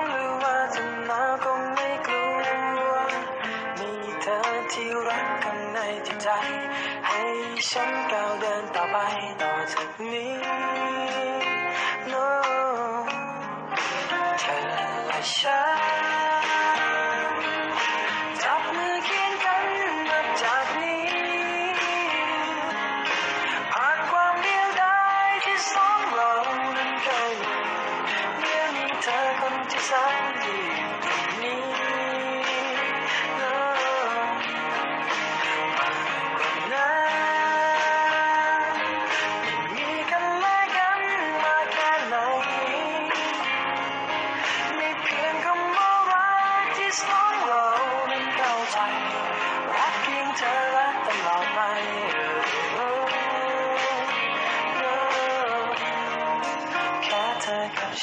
ง ข้างใจิตใจ ให้ฉันก้าวเดินต่อไปต่อจากนี้ no เธอและฉันจับมือเคียงกันนับจากนี้ ผ่านความเดียวดายที่สองเรานั้นเคยมีเมื่อมีเธอคนที่สนดี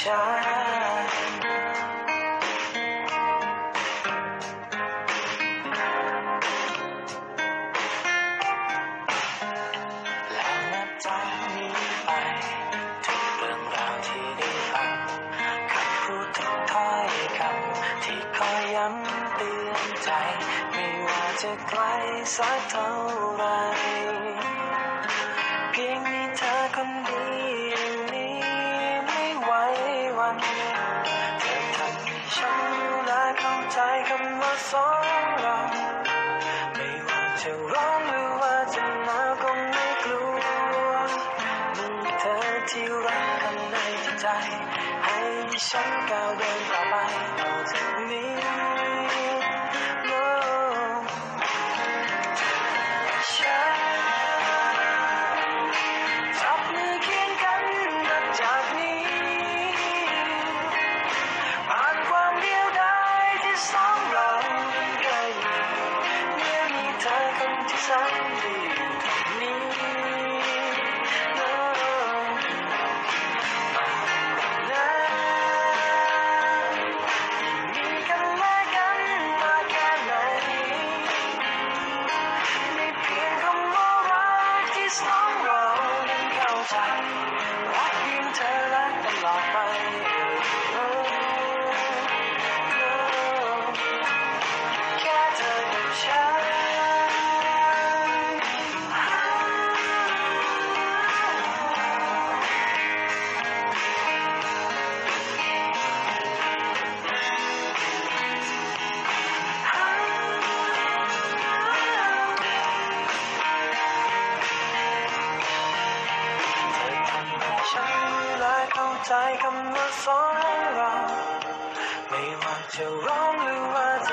ฉันแล้วนับจากนี้ไปทุกเรื่องราวที่ได้ฟังคำพูดทุกถ้อยคำที่คอยย้ำเตือนใจ ไม่ว่าจะไกลสักเท่าไร คำว่าสองเราไม่ว่าจะร้องหรือว่าจะหนาวก็ไม่กลัวมีเธอที่รักกันในใจ ให้ฉันก้าวเดินต่อไปต่อจากนี้ ใจรักเพียงเธอและตลอดไป ใจคำว่าสองเรา ไม่ว่าจะร้องหรือว่า